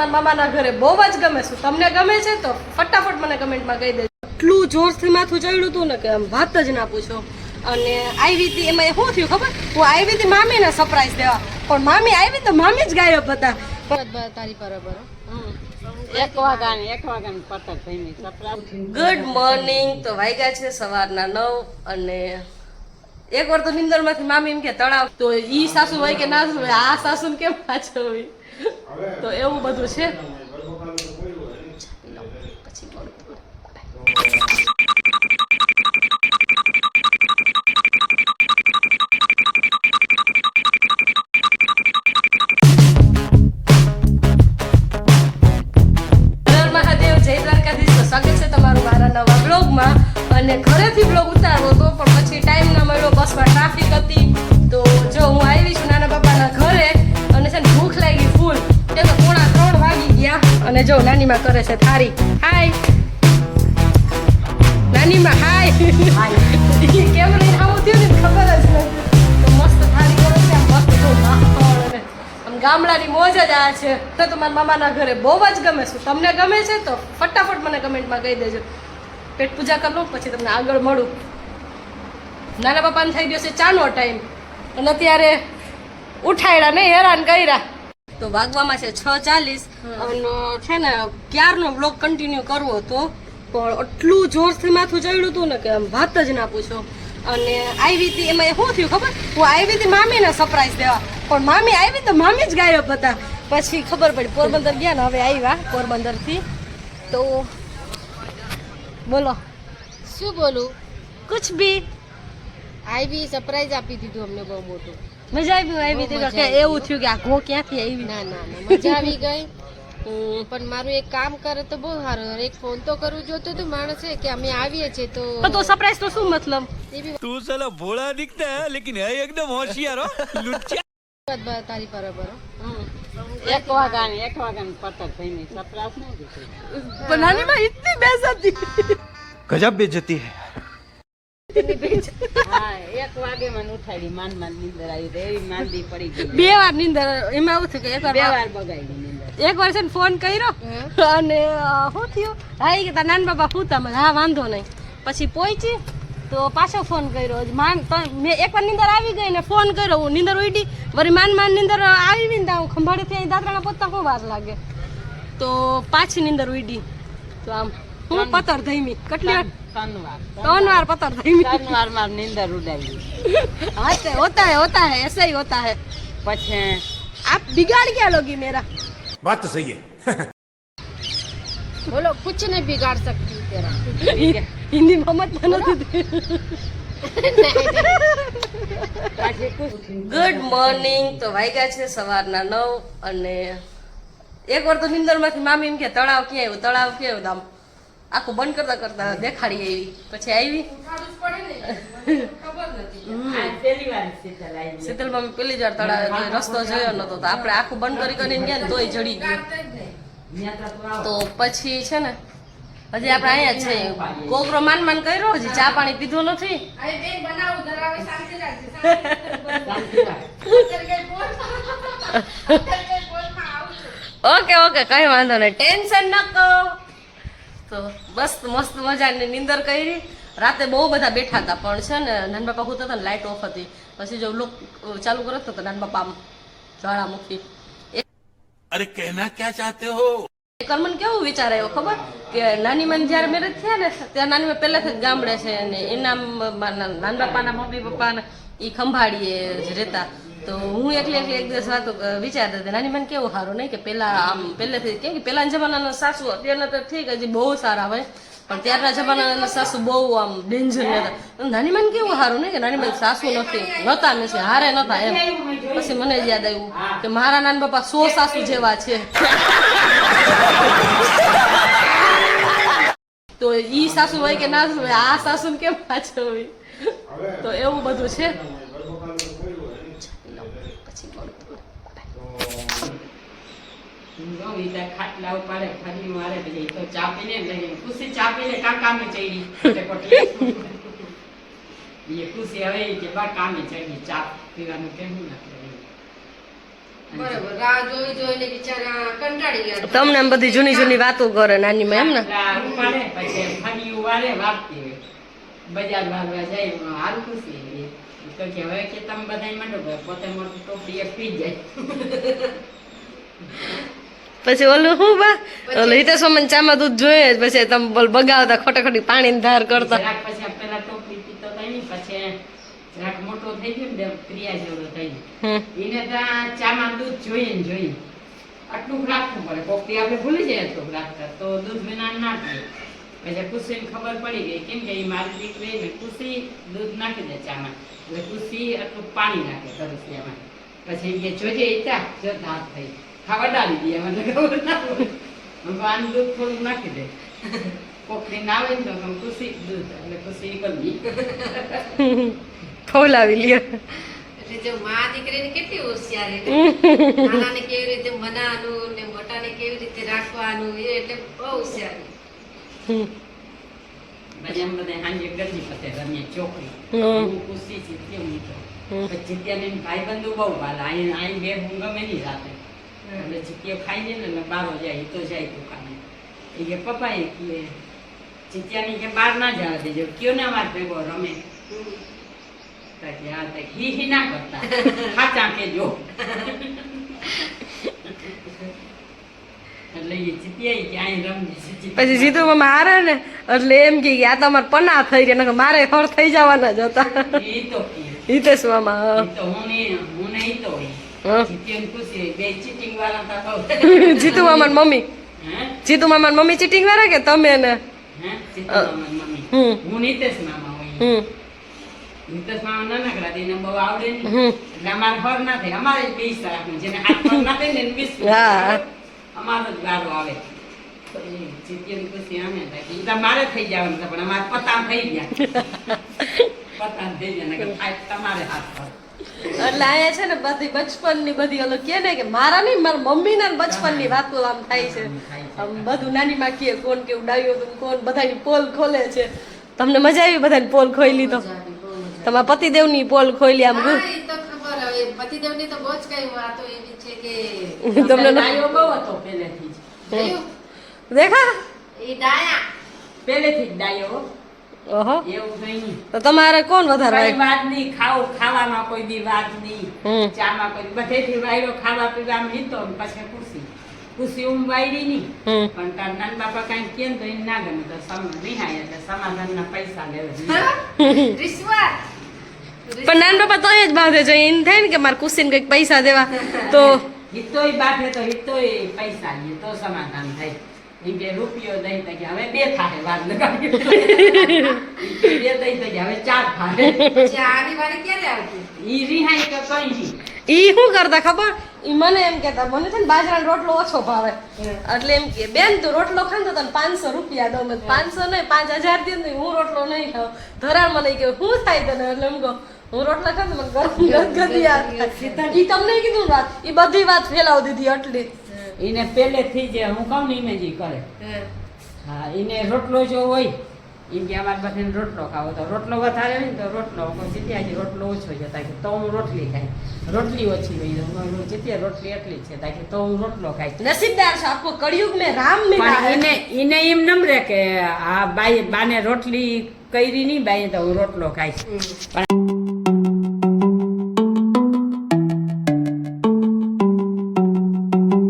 તમારા મામાના ઘરે બહુ જ ગમે છું. તમને ગમે છે તો ફટાફટ મને કમેન્ટમાં કહી દેજો. એટલું જોરથી માથું ચડ્યું હતું ને કે આમ વાત જ ના પૂછો. અને આવી હતી એમાં શું થયું ખબર? હું આવી હતી મામીને સરપ્રાઈઝ દેવા. પણ મામી આવી તો મામી જ ગાયબ હતા. તારી બરાબર ગુડ મોર્નિંગ તો વાગ્યા છે સવારના નવ અને એક વાર તો નિંદરમાંથી મામી એમ કે તળાવ તો ઈ સાસુ હોય કે ના હોય આ સાસુ કેમ પાછળ હોય? તો એવું બધું છે? પછી અને ઘરેથી બ્લોગ ઉતારવો હતો પણ પછી ટાઈમ ના મળ્યો, બસમાં ટ્રાફિક હતી. તો જો હું આવી છું નાના બાપાના ઘરે અને જો નાનીમાં કરે છે થારી. હાય. નાનીમાં હાય. કેમ લઈને આવું થયું ને ખબર જ નથી. મસ્ત થારી કરે છે મસ્ત જો આમ ગામડાની મોજ જ આ છે. તો તમારા મામાના ઘરે બહુ જ ગમે છે. તમને ગમે છે તો ફટાફટ મને કમેન્ટમાં કહી દેજો. પેટ પૂજા કરી લઉં પછી તમને આગળ મળું. નાના બાપાને થઈ ગયો છે ચાનો ટાઈમ. અને અત્યારે ઉઠાડ્યા નહીં હેરાન કર્યા. તો વાગવામાં છે છ ચાલીસ. અને છે ને ક્યારનો બ્લોગ કન્ટિન્યુ કરવો હતો પણ એટલું જોરથી માથું ચડ્યું હતું ને કે આમ વાત જ ના પૂછો. અને આવી હતી એમાં શું થયું ખબર? હું આવી હતી મામીને સરપ્રાઈઝ દેવા. પણ મામી આવી તો મામી જ ગાયબ હતા. પછી ખબર પડી પોરબંદર ગયા ને હવે આવ્યા પોરબંદરથી. તો બોલો. શું બોલું? કુછ બી આવી સરપ્રાઈઝ આપી દીધું અમને બહુ મોટું. મજા આવી આવી હતી કે એવું થયું કે આ ઘો ક્યાંથી આવી? ના ના મજા આવી ગઈ. પણ મારું એક કામ કરે તો બહુ સારું. એક ફોન તો કરવું જોતું તું માણસે કે અમે આવીએ છીએ તો તો સરપ્રાઈઝ તો શું મતલબ? તું સાલા ભોળા દિખતા લેકિન હે એકદમ હોશિયાર હો. લુચ્ચા તારી બરાબર એક વાગાન એક વાગાન પતર થઈને સરપ્રાઈઝ ન દીધી બનાની માં ઇતની બેજતી ગજબ બેજતી હે. ઇતની બે વાર નીંદર એમાં એવું થયું કે એક બે વાર વાર બગાડી એક વાર છે ને ફોન કર્યો અને શું થયું? હા એ કે નાન બાબા બાપા પૂતા મને. હા વાંધો નહીં. પછી પહોંચી તો પાછો ફોન કર્યો. માન મેં મેં એકવાર નીંદર આવી ગઈ ને ફોન કર્યો. હું નીંદર ઉડી વળી માન માન નીંદર આવી ને તો ખંભાળેથી અહીં દાદરાના પોતા શું વાર લાગે? તો પાછી નીંદર ઉડી તો આમ હું પતર ધઈમી કેટલી વાર ત્રણ વાર ત્રણ વાર પતર ધઈમી ત્રણ વાર માર નીંદર ઉડાવી हाँ ते होता है होता है ऐसा ही होता है પછી आप बिगाड़ क्या लोगी मेरा बात तो सही है બોલો કુછ નહીં બિગાડ सकती तेरा हिंदी में मत बनो પાછી કુછ ગુડ મોર્નિંગ તો વાગ્યા છે સવારના નવ અને એક વાર તો નિંદરમાંથી મામી એમ કે તળાવ ક્યાં આવ્યું તળાવ ક્યાં આવ્યું તો આમ આખું બંધ કરતા કરતા દેખાડી આવી. પછી આવી. શીતલ મમ્મી પેલી જ વાર તળાવ રસ્તો જોયો નતો તો આપણે આખું બંધ કરી કરીને ગયા ને તોય જડી ગયું. તો પછી છે ને હજી આપણે અહીંયા જ છે કોકરો માન માન કર્યો હજી ચા પાણી પીધું નથી. ઓકે ઓકે કઈ વાંધો નહીં. ટેન્શન ન કહો તો બસ મસ્ત મજાની નિંદર કરી. રાતે બહુ બધા બેઠા હતા પણ છે ને નાન હું હોતા હતા ને લાઇટ ઓફ હતી. પછી જો લોક ચાલુ કરો તો નાન બાપા આમ જ્વાળા મૂકી. અરે કહેના ક્યાં ચાહતે હો? કરમન કેવો વિચાર આવ્યો ખબર? કે નાની મન જ્યારે મેરેજ થયા ને ત્યાં નાની મન પહેલાથી જ ગામડે છે અને એના નાન બાપાના મમ્મી પપ્પાને એ ખંભાળીએ જ રહેતા. તો હું એકલી એકલી એક દિવસ વાતો વિચારતા હતી. નાની મને કેવું સારું? નહીં કે પેલા આમ, પહેલેથી કેમ કે પેલા જમાનાના સાસુ અત્યારના તો ઠીક હજી બહુ સારા હોય. પણ ત્યારના જમાનાના સાસુ બહુ આમ ડેન્જર હતા. નાની મને કેવું સારું? નહીં કે નાની મને સાસુ નથી. નહોતા મેં હારે નહોતા એમ. પછી મને જ યાદ આવ્યું કે મારા નાના બાપા સો સાસુ જેવા છે. તો ઈ સાસુ હોય કે ના હોય, આ સાસુ કેમ પાછળ હોય? તો એવું બધું છે પછી મળું. ખાટલા ઉપાડે ફરી મારે પછી તો ચાપીને લઈ ખુશી ચાપીને કા કામે ચડી. એ ખુશી હવે કે બા કામે ચડી ચા પીવાનું કેમ ના કરે? બરાબર જોઈ જોઈને બિચારા કંટાળી ગયા તમને એમ બધી જૂની જૂની વાતો કરે નાની માં એમ ને? ઉપાડે પછી હોય બજાર વાળવા જાય હાલ ખુશી તો કે હવે કે તમે બધા મંડો પોતે મોટી ટોપડી એક પી જાય. પછી ઓલું હું બા? ઓલું હિતેશ ચામાં દૂધ જોઈએ પછી તમે બોલ બગાવતા ખોટા ખોટી પાણી ધાર કરતા. મોટો થઈ ગયો ને પ્રિયા જેવડો થઈ એને ત્યાં ચામાં દૂધ જોઈએ ને જોઈએ. આટલું રાખવું પડે. કોકથી આપણે ભૂલી રાખતા. તો દૂધ વિના ના થાય. પછી ખુશીને ખબર પડી ગઈ. કેમ કે એ મારી દીકરી ને ખુશી દૂધ નાખી દે ચામાં. એટલે ખુશી આટલું પાણી નાખે તરસિયામાં પછી એ જોજે એ જો ધાર થઈ. ખાવા દે મને ખબર ના કહું, દૂધ થોડું નાખી દે. કોકરી ના આવે ને તો ખુશી દૂધ એટલે ખુશી કરી ખવલાવી લ્યો. એટલે જો મા દીકરીને કેટલી હોશિયાર નાનાને કેવી રીતે મનાવાનું ને મોટાને કેવી રીતે રાખવાનું એ એટલે બહુ હોશિયારી પછી એમ બધા સાંજે ગરજી પતે રમીએ ચોકડી. હું ખુશી છે કેવું તો. પછી એમ ભાઈબંધો બહુ વાલા અહીં અહીં બે હું ગમે નહીં રાતે. એટલે જીત્યો ખાઈ લે ને એટલે બારો જાય તો જાય દુકાને. એ કે પપ્પા એ કે જીત્યાની કે બહાર ના જવા દેજો કયો ને અમાર ભેગો રમે. હી હી ના કરતા. ખાચા કે જો. પછી જીતુ મામા હારે ને એટલે એમ કે આ તમારે પના થઈ ગયા નકર મારે ફળ થઈ જવાના જ હતા. હિતેશ મામા. હા. નહીં હું નહીં તો જીતુ મામા મમ્મી. જીતુ મામા મમ્મી ચીટિંગ વાળા કે તમે ને? હે? જીતુ મામાની મમ્મી. હમ. હું નીતેશ મામા હોય. નીતેશ મામા નાનકડા હતા, બહુ આવડે નહીં. એટલે અમારે ફર ના થાય. અમારે જ પૈસા રાખવું જેને હાથ પગ ના થાય ને એને વીસ અમારો જ ગાળો આવે. જીત્યાની ખુશી આમે થાય. મારે થઈ જવાનું પણ અમારે પતા થઈ ગયા. પતા થઈ ગયા તમારે હાથ પર એટલે અહીંયા છે ને બધી બચપનની બધી ઓલો કે ને કે મારા નહીં મારા મમ્મીના બચપનની વાતો આમ થાય છે. આમ બધું નાની માં કોણ કેવું ડાયું હતું કોણ બધાની પોલ ખોલે છે. તમને મજા આવી બધાની પોલ બહુ મજા તમારા પતિદેવની પોલ ખોલી આમ પતિદેવની તો બહુ જ કઈ વાતો એવી છે કે તમને ડાયો બહુ હતો પહેલેથી જ. દેખા. એ ડાયા. પહેલેથી જ ડાયો. હો. ઓહો. એવું નહીં. તો તમારે કોણ વધારે કઈ વાત નહીં. ખાવ ખાવામાં કોઈ દી વાત નહીં. ચામાં કોઈ બધેથી વાયરો ખાવા પીવામાં લીધો ને પછી ખુશી. ખુશી ઉમ વાયરી નહીં. પણ તાર નાન બાપા કાંઈ કહે તો એને ના ગમે તો સમ રિહાય એટલે સમાધાનના પૈસા લેવે રિશ્વત પણ નાન બાપા તો એ જ બાંધે છે. એમ થાય ને કે મારે કુશીને કંઈક પૈસા દેવા. તો હિતોય બાંધે તો હિતોય પૈસા લે. તો સમાધાન થાય. ઈ બે રૂપિયો દઈ તો હવે બે થાય વાત લગાવી બે દઈ તો હવે ચાર થાય આની વારી ક્યારે આવતી? ઈ રિહાય તો કઈ ઈ શું કરતા ખબર? ઈ મને એમ કહેતા મને છે ને બાજરાનો રોટલો ઓછો ભાવે. એટલે એમ કે બેન તું રોટલો ખાન તો તને પાંચસો રૂપિયા દઉં. મેં પાંચસો નહીં પાંચ હજાર દે ને હું રોટલો નહીં ખાઉં. ધરાણ મને કે શું થાય તને? એટલે એમ કહું હું રોટલા ખાઉં તો મને ગરમ ગદગદી ઈ તમને કીધું વાત? ઈ બધી વાત ફેલાવી દીધી એટલી એને પહેલેથી જ હું કહું ને ઇમેજી કરે. હા. એને રોટલો જો હોય એમ કે અમારી પાસે રોટલો ખાવો તો રોટલો વધારે હોય ને તો રોટલો. જીત્યા જીત્યાજી રોટલો ઓછો છે. તાકી તો હું રોટલી ખાઈ રોટલી ઓછી હોય હું જીત્યા રોટલી એટલી છે. તાકી તો હું રોટલો ખાઈ નસીબદાર છે આખો કળિયુગ મેં રામ મેં એને એને એમ નમરે કે આ બાઈ બાને રોટલી કરી નહીં બાઈ તો હું રોટલો ખાઈશ. પણ